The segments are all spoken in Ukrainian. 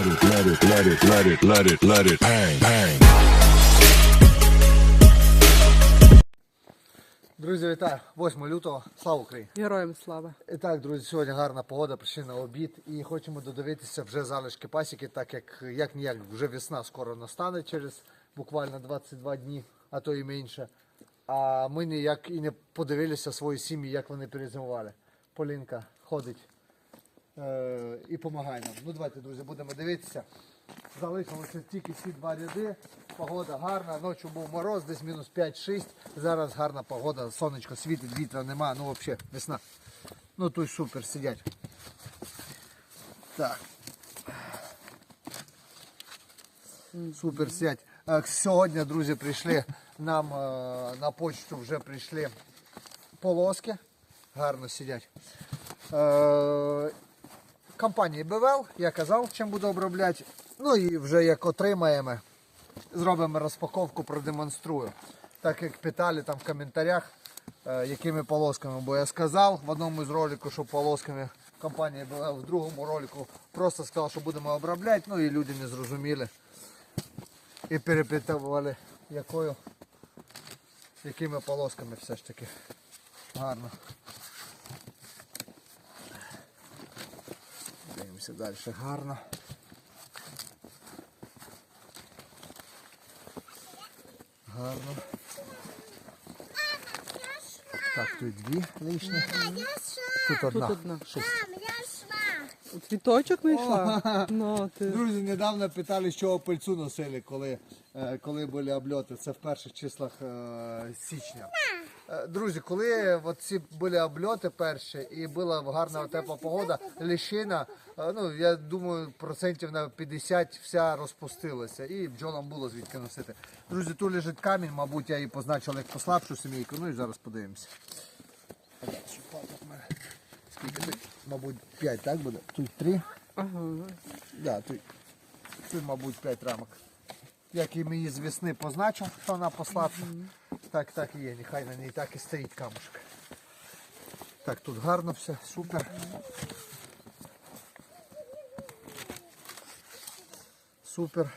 Let it, let it, let it, let it, let it, let it bang, bang. Друзі, вітаю! 8 лютого. Слава Україні! Героям слава. І так, друзі, сьогодні гарна погода, прийшли на обід і хочемо додивитися вже залишки пасіки, так як як ніяк вже весна скоро настане через буквально 22 дні, а то і менше. А ми ніяк і не подивилися свої сім'ї, як вони перезимували. Полінка ходить е, і допомагає нам. Ну давайте, друзі, будемо дивитися. Залишилося тільки ці два ряди. Погода гарна, ночі був мороз, десь мінус 5-6. Зараз гарна погода, сонечко світить, вітра нема, ну взагалі весна. Ну тут супер сидять. Так. Супер сидять. Е, Сьогодні, друзі, прийшли нам е, на почту вже прийшли полоски. Гарно сидять. Компанії БВЛ, я казав, чим буду обробляти. Ну і вже як отримаємо, зробимо розпаковку, продемонструю. Так як питали там в коментарях, е, якими полосками. Бо я сказав в одному з роликів, що полосками компанія БВЛ, в другому ролику просто сказав, що будемо обробляти, ну і люди не зрозуміли. І перепитували, якою, якими полосками все ж таки. Гарно. Дивимося далі гарно. Гарно. Так, тут дві лишні. Тут одна. Тут одна. Шість. У Цвіточок знайшла? Ну, ти. Друзі, недавно питали, що пильцу носили, коли, е, коли були обльоти. Це в перших числах е, січня. Е, Друзі, коли от ці були обльоти перші і була гарна тепла погода, ліщина, е, ну я думаю, процентів на 50 вся розпустилася і бджолам було звідки носити. Друзі, тут лежить камінь, мабуть, я її позначив як послабшу семейку, ну і зараз подивимося. Скільки тут? Мабуть, 5, так буде? Тут 3. Ага. Да, тут, тут, мабуть, 5 рамок. Як і мені з весни позначив, що вона послабша, так так і є. Нехай на ній так і стоїть камушок. Так, тут гарно все, супер. Супер.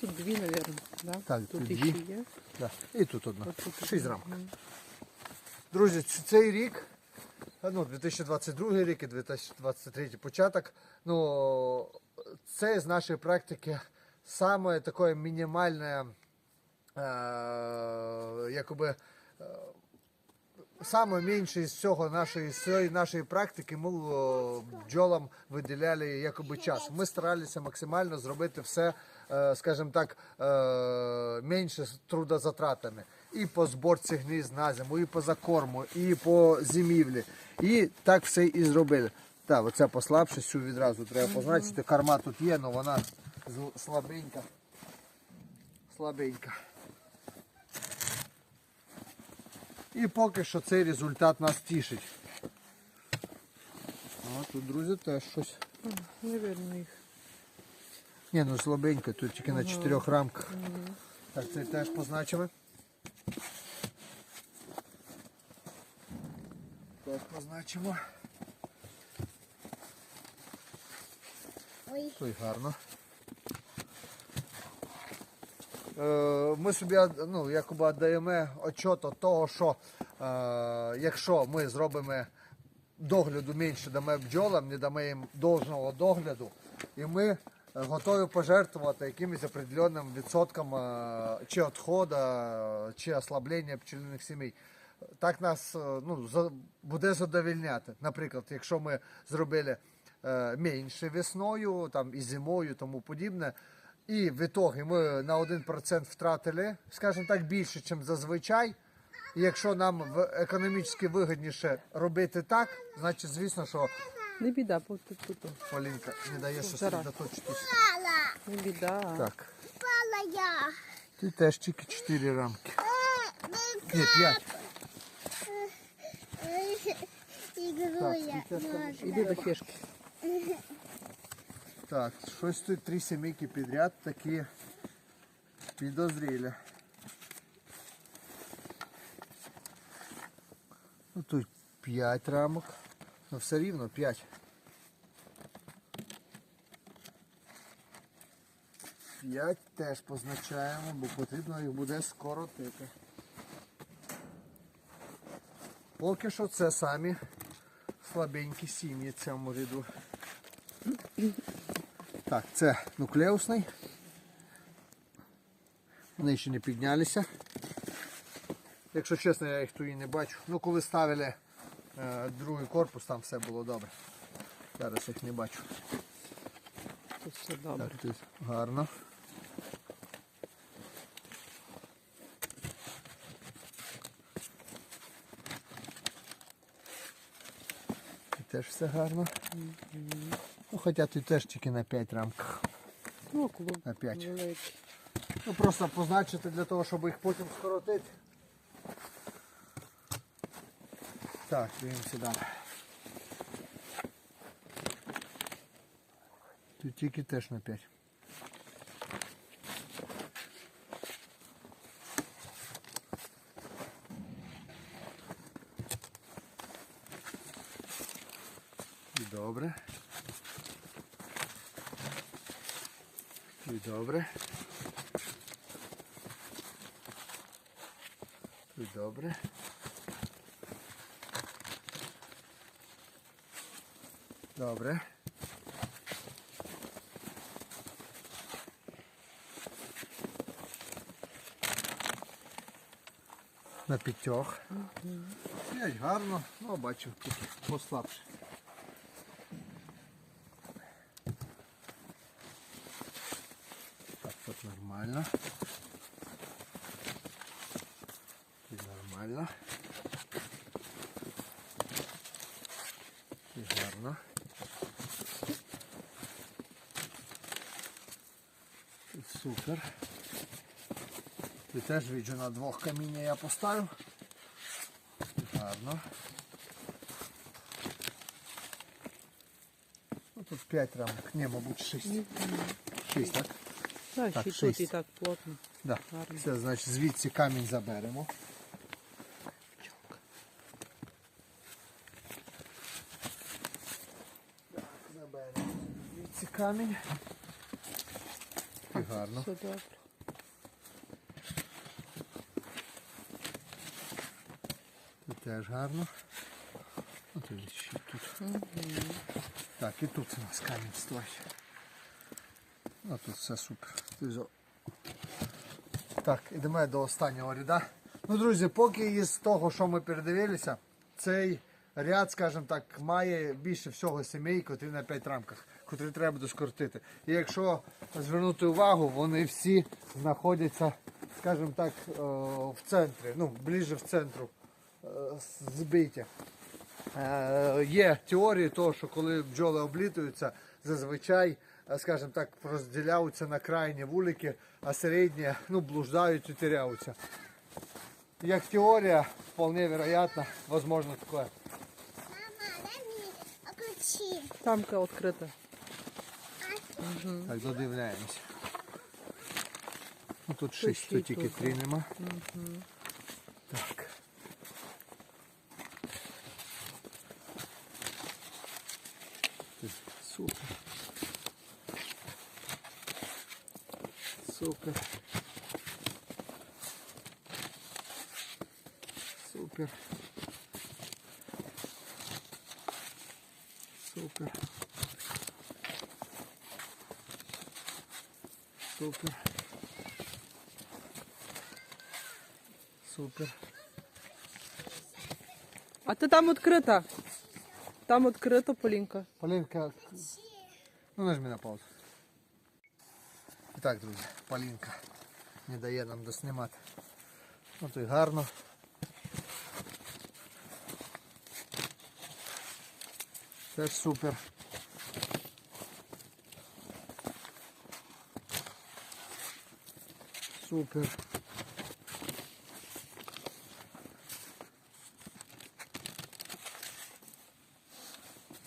Тут дві, мабуть, да? Так, тут тут дві. є. Да. І тут одна. От тут Шість рамок. Друзі, цей рік, ну, 2022 рік і 2023 початок, ну, це з нашої практики саме таке мінімальне, якоби, е, саме менше із всього нашої, з цієї нашої практики ми бджолам виділяли якоби час. Ми старалися максимально зробити все, е, скажімо так, е, менше з трудозатратами. І по зборці гнізд на зиму, і по закорму, і по зимівлі. І так все і зробили. Так, оця послабше, цю відразу треба позначити. Карма тут є, але вона слабенька. Слабенька. І поки що цей результат нас тішить. А тут, друзі, теж щось. Не видно їх. Ні, ну слабенько, тут тільки на чотирьох рамках. Так, це теж позначимо. Теж позначимо. Ой. Той гарно. Е, Ми собі ну, якоби віддаємо отчет того, що е, якщо ми зробимо догляду менше дамо бджолам, не дамо їм должного догляду, і ми готові пожертвувати якимось определенним відсотком е, чи відходу, чи ослаблення пчелиних сімей. Так нас ну, буде задовільняти. Наприклад, якщо ми зробили менше весною, там і зимою, тому подібне. І в ітогі ми на 1% втратили, скажімо так, більше, ніж зазвичай. І якщо нам економічно вигідніше робити так, значить, звісно, що Не біда, поки тут. тут. Полінка не дає що сосредоточитись. Пала. Не біда. Так, Пала я. ти теж тільки 4 рамки. Ні, 5. Ігрує. Іди до фішки. Так, щось тут три сімейки підряд такі підозрілі. Ну тут 5 рамок. Ну все рівно 5. 5 теж позначаємо, бо потрібно їх буде скоротити. Поки що це самі слабенькі сім'ї в цьому ряду. Так, це нуклеусний. Вони ще не піднялися. Якщо чесно, я їх тут і не бачу. Ну, коли ставили е, другий корпус, там все було добре. Зараз їх не бачу. Тут все добре. Так, тут гарно. І теж все гарно. Ну, хоча тут теж тільки на 5 рамках. Ну, клуб На 5. великий. Ну просто позначити для того, щоб їх потім скоротити. Так, дивимося далі. Тут тільки теж на 5. І добре. І добре. І добре. Добре. На п'ятьох. П'ять гарно, ну бачу, тут послабше. Так, тут нормально. Тут нормально. Тут гарно. Тут супер. Тут теж віджу на двох каміння я поставив. Гарно. Ну, тут 5 рамок, не, мабуть, 6. 6, так? Так, Так, і тут і так плотно. Да. Гарно. Значить, звідси камінь заберемо. Так, заберемо звідси камінь. І гарно. Все добре. Тут теж гарно. Ну, тут ще тут. Так, і тут у нас камінь стоїть. Ну, тут все супер. Так, ідемо до останнього ряда. Ну, друзі, поки із того, що ми передивилися, цей ряд, скажімо так, має більше всього сімей, котрі на 5 рамках, котрі треба буде. І якщо звернути увагу, вони всі знаходяться, скажімо так, е, в центрі, ну, ближче в центру е, збиття. Е, Є теорії того, що коли бджоли облітуються, зазвичай, скажімо так, розділяються на крайні вулики, а середні ну, блуждають і теряються. Як теорія, вполне вероятно, возможно таке. Мама, дай мені ключі. Тамка відкрита. Так, додивляємося. Ну, тут Тут 6, ще й тут тільки тут, 3 нема. Так. Тут Супер. Супер. Супер. Супер. Супер. Супер. А ти там відкрита. Там відкрито, Полінка. Полінка. Ну нажми на паузу. І так, друзі, Полінка не дає нам доснімати. Ну то й гарно. Теж супер. Супер.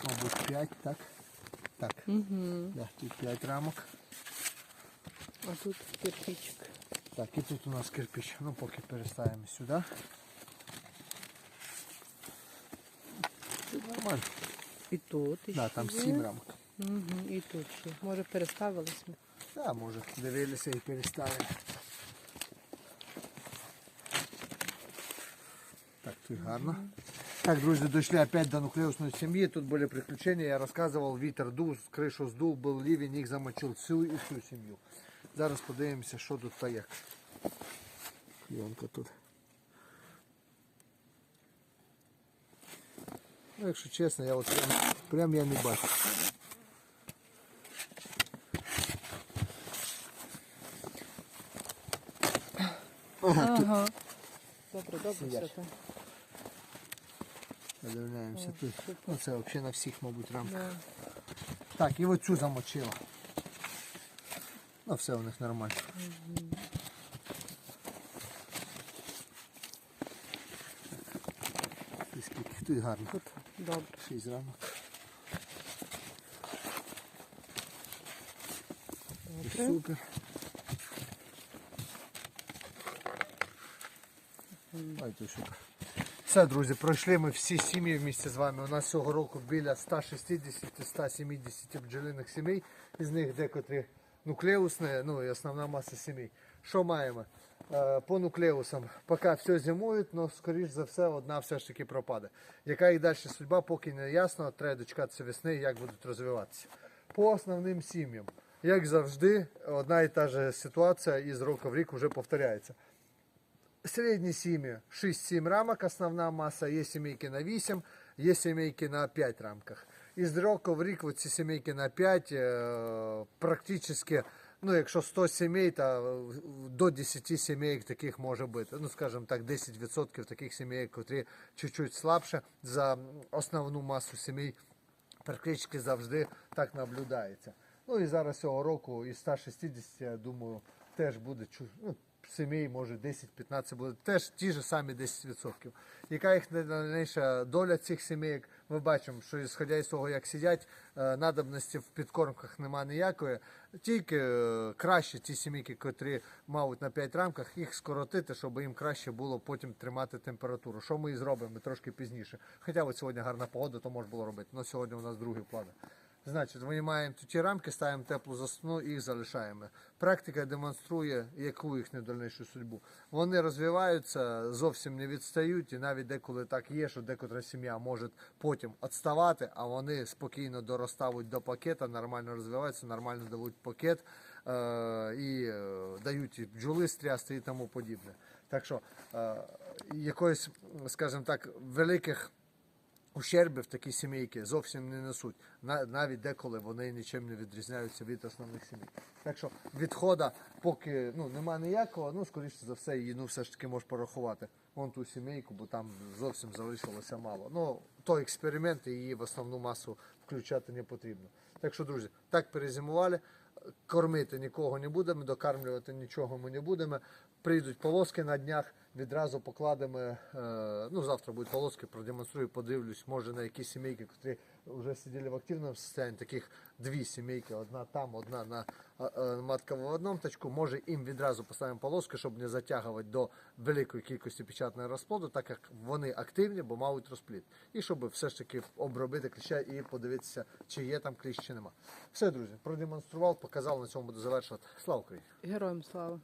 Мабуть, 5, так? Так. Угу. Да, тут 5 рамок. А тут кирпичик. Так, і тут у нас кирпич. Ну, поки переставимо сюди. Тут нормально. І тут. І Да, там. 7 рамок. Угу, і тут ще. Може переставились ми. Так, може, дивилися і переставили. Так, тут гарно. Так, друзі, дошли опять до нуклеусної сім'ї. Тут були приключения. Я розказував, вітер дув, кришу здув, був ливень, їх замочив всю і всю сім'ю. Зараз подивимося, що тут та як. Йонка тут. Ну, якщо чесно, я от прям, прям я не бачу. Ага. Добре, добре, все так. Подивляємося тут. Ну, це взагалі на всіх, мабуть, рамках. Да. Так, і оцю замочила. Ну, все у них нормально. Тут скільки тут гарно. Тут добре. Шість рамок. І Супер. Ой, супер. Все, друзі, пройшли ми всі сім'ї вместе з вами. У нас цього року біля 160-170 бджолиних сімей, із них декотрі нуклеусні, ну і основна маса сімей. Що маємо? Е, По нуклеусам поки все зимують, але скоріш за все одна все ж таки пропаде. Яка їх далі судьба, поки не ясно, треба дочекатися весни, як будуть розвиватися. По основним сім'ям, як завжди, одна і та ж ситуація із року в рік вже повторяється. Середні сім'ї 6-7 рамок, основна маса, є сімейки на 8, є сімейки на 5 рамках. Із року в рік ці сімейки на 5 е, практично, ну якщо 100 сімей, то до 10 сімейок таких може бути. Ну, скажімо так, 10% таких сімей, які чуть-чуть слабше за основну масу сімей практично завжди так наблюдається. Ну і зараз цього року із 160, я думаю, теж буде ну, сімей, може 10-15 буде теж ті ж самі 10%. Яка їх найдальніша доля цих сімейок? Ми бачимо, що ісходя із того, як сидять, е, надобності в підкормках немає ніякої. Тільки е, краще ті сімейки, котрі мають на 5 рамках, їх скоротити, щоб їм краще було потім тримати температуру. Що ми і зробимо трошки пізніше. Хоча от сьогодні гарна погода, то можна було робити. Але сьогодні у нас другий план. Значить, винімаємо тут ті рамки, ставимо теплу засну і їх залишаємо. Практика демонструє, яку їхню дальнішу судьбу. Вони розвиваються, зовсім не відстають, і навіть деколи так є, що декотра сім'я може потім відставати, а вони спокійно доростають до пакета, нормально розвиваються, нормально дають пакет е- і е, дають бджоли стрясти і тому подібне. Так що е- якоїсь, скажімо так, великих ущербів такі сімейки зовсім не несуть. Навіть деколи вони нічим не відрізняються від основних сімей. Так що відхода, поки ну, нема ніякого, ну скоріше за все, її ну, все ж таки можеш порахувати. Вон ту сімейку, бо там зовсім залишилося мало. Ну, той експеримент її в основну масу включати не потрібно. Так що, друзі, так перезимували. Кормити нікого не будемо, докармлювати нічого ми не будемо. Прийдуть полоски на днях, відразу покладемо. Е, ну, завтра будуть полоски, продемонструю, подивлюсь, може на якісь сімейки, які вже сиділи в активному стані, таких дві сімейки, одна там, одна на е, е, матково-одному точку. Може їм відразу поставимо полоски, щоб не затягувати до великої кількості печатного розплоду, так як вони активні, бо мають розплід. І щоб все ж таки обробити кліща і подивитися, чи є там кліщ, чи нема. Все, друзі, продемонстрував, показав, на цьому буду завершувати. Слава Україні! Героям слава.